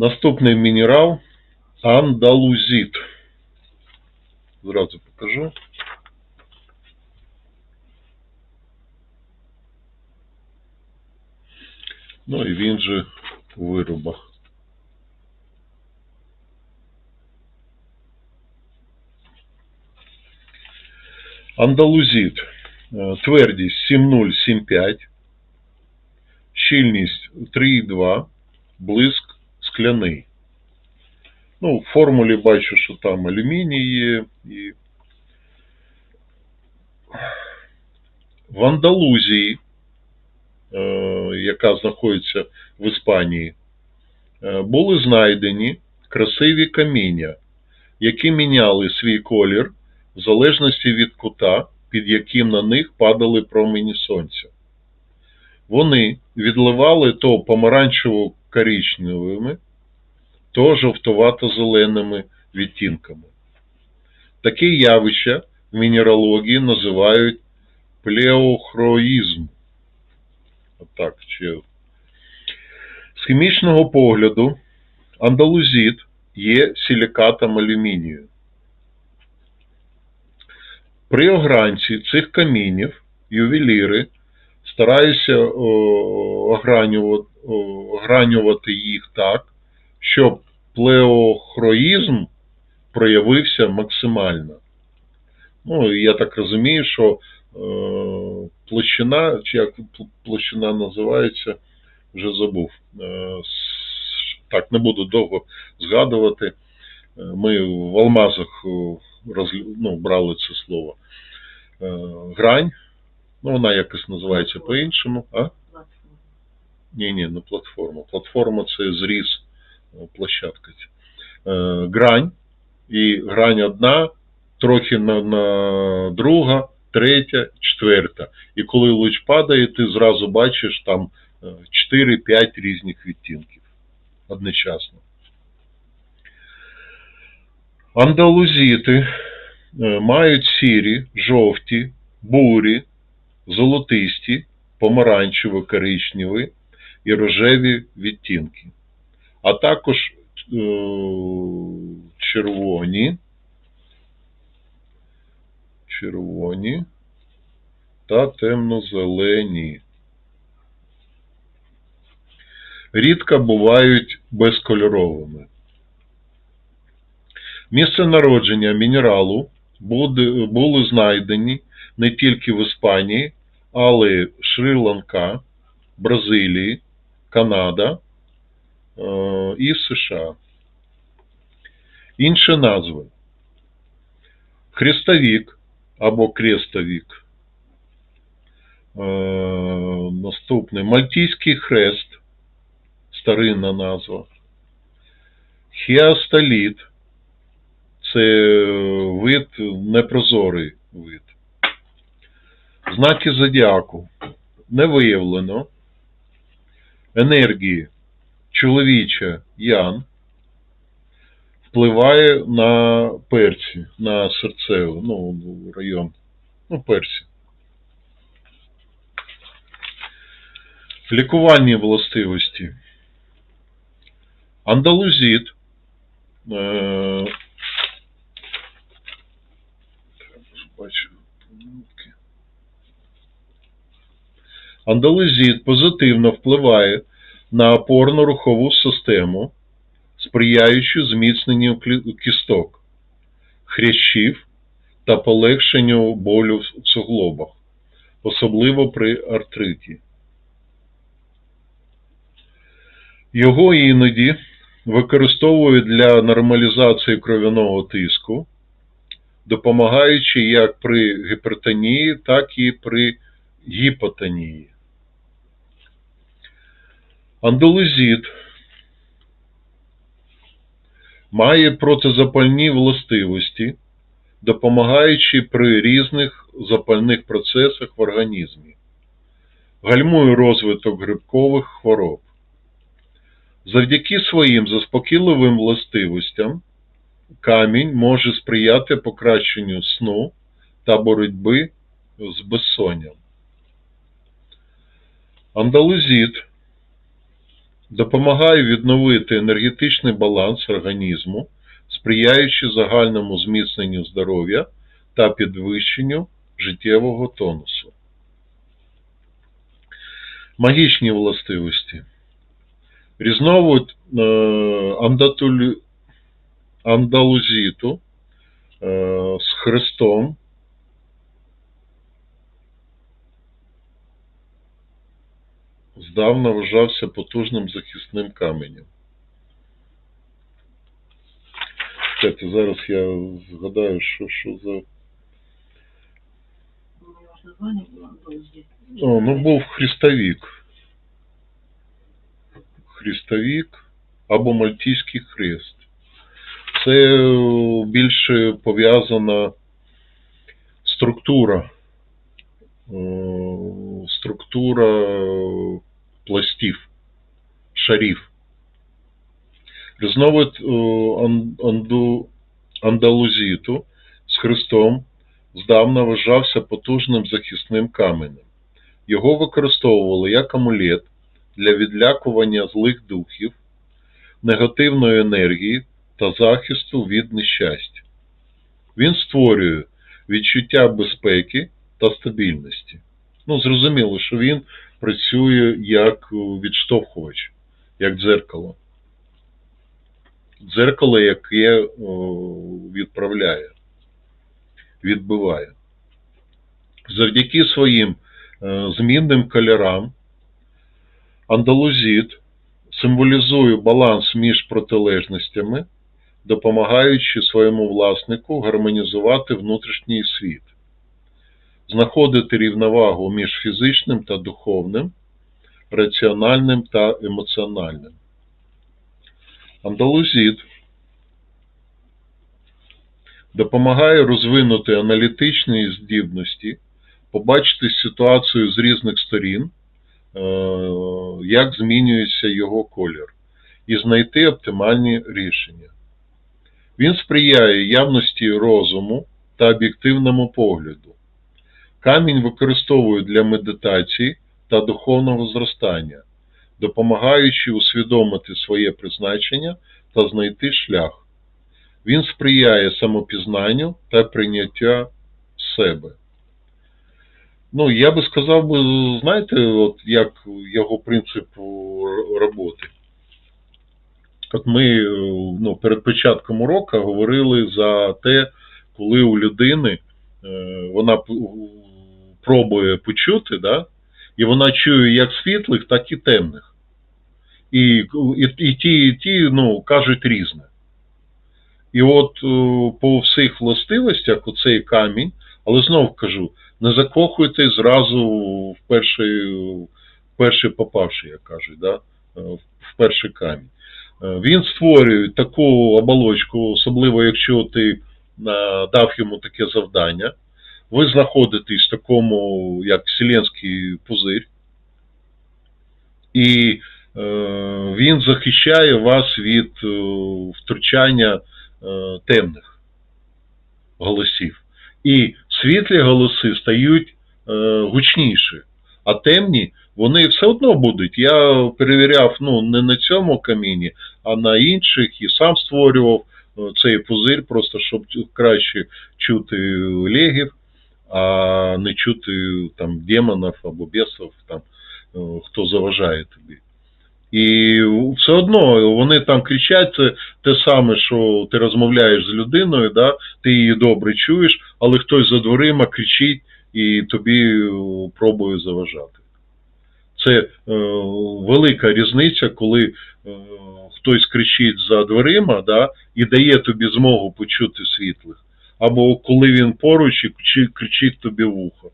Наступний мінерал андалузит. Зразу покажу. Ну і він же у виробах. Андалузит. Е, Твердість 7,0-7,5. Щільність 3,2. Блиск скляний. Ну, в формулі бачу, що там алюміній є. І... В Андалузії, е, яка знаходиться в Іспанії, е, були знайдені красиві каміння, які міняли свій колір в залежності від кута, під яким на них падали промені сонця. Вони відливали то помаранчево-коричневими, то жовтувато-зеленими відтінками. Такі явища в мінералогії називають плеохроїзм. Отак, чи... З хімічного погляду андалузит є силікатом алюмінію. При огранці цих камінів ювеліри стараються о, огранювати, їх так, щоб плеохроїзм проявився максимально. Ну, я так розумію, що е, площина, чи як площина називається, вже забув. Е, так, не буду довго згадувати. Е, Ми в алмазах е, ну, брали це слово. Е, грань, ну вона якось називається по-іншому. А? Ні, ні, не платформа. Платформа це зріз е, площадка. Е, грань. І грань одна, трохи на, на друга, третя, четверта. І коли луч падає, ти зразу бачиш там е, 4-5 різних відтінків одночасно. Андалузіти е, мають сірі, жовті, бурі, золотисті, помаранчево-коричневі і рожеві відтінки, а також е, червоні, червоні та темно-зелені. Рідко бувають безкольоровими. Місце народження мінералу були знайдені не тільки в Іспанії, але й Шрі-Ланка, Бразилії, Канада е, і США. Інші назви. Хрестовік або крестовік. Е, Наступний Мальтійський хрест, старинна назва. Хіастоліт це вид, непрозорий вид. Знаки зодіаку не виявлено. Енергії чоловіча Ян впливає на перці, на серцевий, ну, район, ну, перці. Лікувальні властивості. Андалузит. Е, бачу помилки. Андалузит позитивно впливає на опорно-рухову систему, сприяючи зміцненню кісток, хрящів та полегшенню болю в суглобах, особливо при артриті. Його іноді використовують для нормалізації кров'яного тиску, допомагаючи як при гіпертонії, так і при гіпотонії. Андалузит має протизапальні властивості, допомагаючи при різних запальних процесах в організмі, гальмує розвиток грибкових хвороб. Завдяки своїм заспокійливим властивостям камінь може сприяти покращенню сну та боротьби з безсонням. Андалузит допомагає відновити енергетичний баланс організму, сприяючи загальному зміцненню здоров'я та підвищенню життєвого тонусу. Магічні властивості. Різновид е, андалузіту е, з хрестом здавна вважався потужним захисним каменем. Чекайте, зараз я згадаю, що, що за. О, ну був хрестовік. Хрестовік або Мальтійський хрест. Це е, більше пов'язана структура. е, Структура пластів, шарів. Різновид е, андалузіту з хрестом здавна вважався потужним захисним каменем. Його використовували як амулет для відлякування злих духів, негативної енергії та захисту від нещастя. Він створює відчуття безпеки та стабільності. Ну, зрозуміло, що він працює як е, відштовхувач, як дзеркало. Дзеркало, яке відправляє, відбиває. Завдяки своїм е, змінним кольорам андалузит символізує баланс між протилежностями, допомагаючи своєму власнику гармонізувати внутрішній світ, знаходити рівновагу між фізичним та духовним, раціональним та емоціональним. Андалузит допомагає розвинути аналітичні здібності, побачити ситуацію з різних сторін, е, як змінюється його колір, і знайти оптимальні рішення. Він сприяє явності розуму та об'єктивному погляду. Камінь використовують для медитації та духовного зростання, допомагаючи усвідомити своє призначення та знайти шлях. Він сприяє самопізнанню та прийняття себе. Ну, я би сказав, знаєте, от як його принцип роботи. От ми ну, перед початком уроку говорили за те, коли у людини е, вона пробує почути, да, і вона чує як світлих, так і темних. І, і, і ті, і ті ну, кажуть різне. І от е, по всіх властивостях оцей камінь, але знов кажу, не закохуйте зразу в перший, в перший попавший, як кажуть, да? е, в перший камінь. Е, Він створює таку оболочку, особливо якщо ти дав йому таке завдання. Ви знаходитесь в такому, як вселенський пузир, і е, він захищає вас від е, втручання е, темних голосів. І світлі голоси стають е, гучніші, а темні вони все одно будуть. Я перевіряв ну, не на цьому каміні, а на інших і сам створював е, цей пузир, просто щоб краще чути легів, а не чути там демонів або бісів, там, е, хто заважає тобі. І все одно вони там кричать це те саме, що ти розмовляєш з людиною, да? ти її добре чуєш, але хтось за дверима кричить і тобі е, пробує заважати. Це е, велика різниця, коли е, хтось кричить за дверима да, і дає тобі змогу почути світлих, або коли він поруч і кричить, тобі в ухо.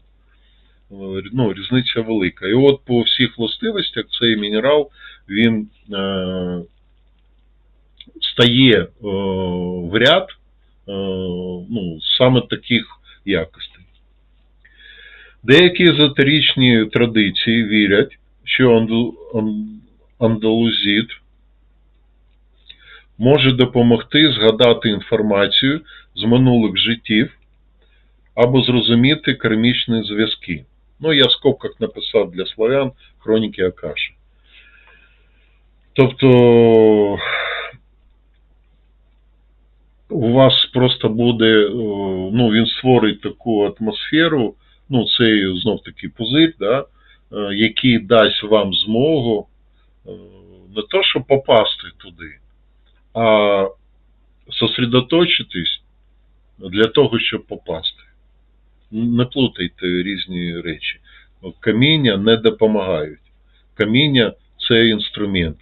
Е, Ну, різниця велика. І от по всіх властивостях цей мінерал він е, стає е, в ряд е, ну, саме таких якостей. Деякі езотеричні традиції вірять, що анду- ан- андалузит може допомогти згадати інформацію з минулих життів або зрозуміти кармічні зв'язки. Ну, я в скобках написав для славян хроніки Акаши. Тобто у вас просто буде, ну, він створить таку атмосферу, ну, це знов таки пузир, да, е, який дасть вам змогу е, не то, щоб попасти туди, а сосредоточитись для того, щоб попасти. Не плутайте різні речі. Каміння не допомагають. Каміння це інструмент,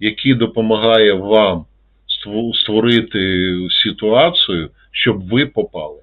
який допомагає вам створити ситуацію, щоб ви попали.